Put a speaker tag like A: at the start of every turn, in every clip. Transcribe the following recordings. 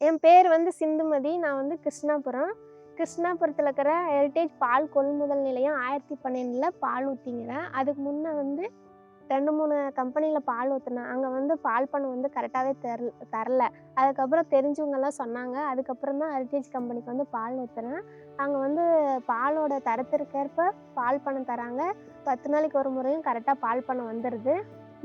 A: என் பேர் வந்து சிந்துமதி நான் வந்து கிருஷ்ணாபுரம். கிருஷ்ணாபுரத்தில் இருக்கிற ஹெரிட்டேஜ் பால் கொள்முதல் நிலையம் ஆயிரத்தி பன்னெண்டில் பால் ஊற்றிங்கிறேன் அதுக்கு முன்னே வந்து ரெண்டு மூணு கம்பெனியில் பால் ஊற்றினேன் அங்கே வந்து பால் பணம் வந்து கரெக்டாகவே தரல தரல. அதுக்கப்புறம் தெரிஞ்சவங்கெல்லாம் சொன்னாங்க. அதுக்கப்புறம் தான் ஹெரிட்டேஜ் கம்பெனிக்கு வந்து பால் ஊற்றுனேன் அங்கே வந்து பாலோட தரத்திற்கேற்ப பால் பணம் தராங்க. பத்து நாளைக்கு ஒரு முறையும் கரெக்டாக பால் பணம் வந்துடுது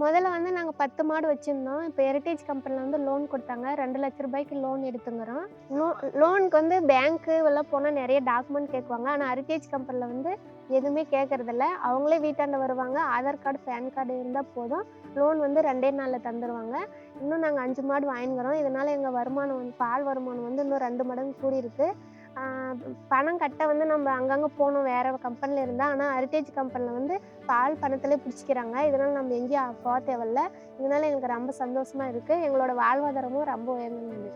A: முதல்ல வந்து நாங்கள் பத்து மாடு வச்சுருந்தோம். இப்போ ஹெரிட்டேஜ் கம்பெனியில் வந்து லோன் கொடுத்தாங்க. ரெண்டு லட்ச ரூபாய்க்கு லோன் எடுத்துங்கிறோம். லோ லோனுக்கு வந்து பேங்க்கு எல்லாம் போனால் நிறைய டாக்குமெண்ட் கேட்குவாங்க. ஆனால் ஹெரிட்டேஜ் கம்பெனியில் வந்து எதுவுமே கேட்குறதில்ல. அவங்களே வீட்டாண்ட வருவாங்க. ஆதார் கார்டு பேன் கார்டு இருந்தால் போதும். லோன் வந்து ரெண்டே நாளில் தந்துடுவாங்க இன்னும் நாங்கள் அஞ்சு மாடு வாங்கிக்கிறோம் இதனால் எங்கள் வருமானம் வந்து பால் வருமானம் வந்து இன்னும் ரெண்டு மடங்கு கூடியிருக்கு. பணம் கட்ட வந்து நம்ம அங்கங்கே போகணும். வேறு கம்பெனியில் இருந்தால் ஆனால் ஹெரிட்டேஜ் கம்பெனியில் வந்து பால் பணத்திலே பிடிச்சிக்கிறாங்க. இதனால் நம்ம எங்கேயும் போக தேவையில்ல. இதனால் எங்களுக்கு ரொம்ப சந்தோஷமாக இருக்குது எங்களோட வாழ்வாதாரமும் ரொம்ப உயர்ந்தது.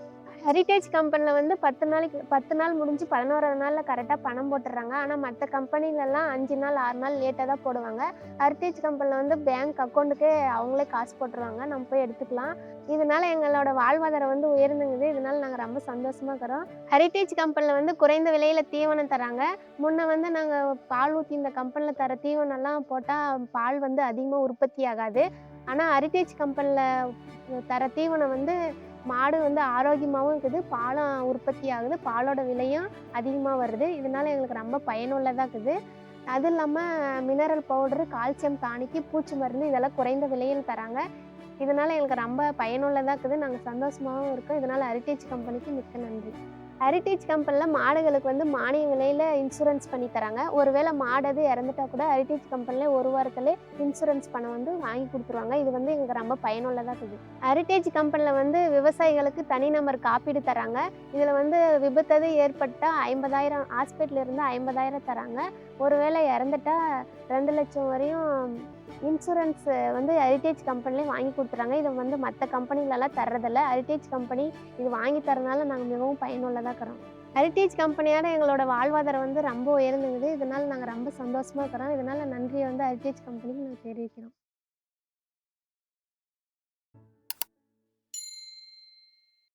A: ஹெரிட்டேஜ் கம்பெனியில் வந்து பத்து நாளைக்கு பத்து நாள் முடிஞ்சு பதினோராவது நாளில் கரெக்டாக பணம் போட்டுடுறாங்க. ஆனால் மற்ற கம்பெனிலலாம் அஞ்சு நாள் ஆறு நாள் லேட்டாக தான் போடுவாங்க. ஹெரிட்டேஜ் கம்பெனியில் வந்து பேங்க் அக்கௌண்ட்டுக்கே அவங்களே காசு போட்டுருவாங்க. நம்ம போய் எடுத்துக்கலாம். இதனால எங்களோட வாழ்வாதாரம் வந்து உயர்ந்துங்குது. இதனால நாங்கள் ரொம்ப சந்தோஷமாக இருக்கிறோம். ஹெரிட்டேஜ் கம்பெனியில் வந்து குறைந்த விலையில் தீவனம் தராங்க. முன்ன வந்து நாங்கள் பால் ஊற்றி இந்த கம்பெனியில் தர தீவனம்லாம் போட்டால் பால் வந்து அதிகமாக உற்பத்தி ஆகாது. ஆனால் ஹெரிட்டேஜ் கம்பெனியில் தர தீவனம் வந்து மாடு வந்து ஆரோக்கியமாகவும் இருக்குது பாலும் உற்பத்தி ஆகுது பாலோட விலையும் அதிகமாக வருது. இதனால் எங்களுக்கு ரொம்ப பயனுள்ளதாக இருக்குது. அது இல்லாமல் மினரல் பவுடரு கால்சியம் டானிக்கு பூச்சி மருந்து இதெல்லாம் குறைந்த விலையில் தராங்க. இதனால் எங்களுக்கு ரொம்ப பயனுள்ளதாக இருக்குது. நாங்கள் சந்தோஷமாகவும் இருக்கோம். இதனால் ஹெரிட்டேஜ் கம்பெனிக்கு மிக்க நன்றி. ஹெரிட்டேஜ் கம்பெனியில் மாடுகளுக்கு வந்து மானிய விலையில் இன்சூரன்ஸ் பண்ணி தராங்க. ஒருவேளை மாடு அது இறந்துட்டா கூட ஹெரிட்டேஜ் கம்பெனியில் ஒரு வாரத்திலே இன்சூரன்ஸ் பணம் வந்து வாங்கி கொடுத்துருவாங்க. இது வந்து எங்களுக்கு ரொம்ப பயனுள்ளதாக இருக்குது. ஹெரிட்டேஜ் கம்பெனியில் வந்து விவசாயிகளுக்கு தனிநபர் காப்பீடு தராங்க. இதில் வந்து விபத்தது ஏற்பட்டால் ஐம்பதாயிரம் ஹாஸ்பிட்டல் இருந்து ஐம்பதாயிரம் தராங்க. ஒருவேளை இறந்துட்டா ரெண்டு லட்சம் வரையும் இன்சூரன்ஸ் வந்து ஹெரிட்டேஜ் கம்பெனிலே வாங்கி கொடுத்துறாங்க. இதை வந்து மற்ற கம்பெனிலலாம் தர்றதில்ல. ஹெரிட்டேஜ் கம்பெனி இது வாங்கி தரனால நாங்கள் மிகவும் பயனுள்ளதாக இருக்கிறோம். ஹெரிட்டேஜ் கம்பெனியோட எங்களோட வாழ்வாதாரம் வந்து ரொம்ப உயர்ந்துங்குது இதனால் நாங்கள் ரொம்ப சந்தோஷமாக இருக்கிறோம். இதனால் நன்றியை வந்து ஹெரிட்டேஜ் கம்பெனிக்கு நாங்கள் தெரிவிக்கிறோம்.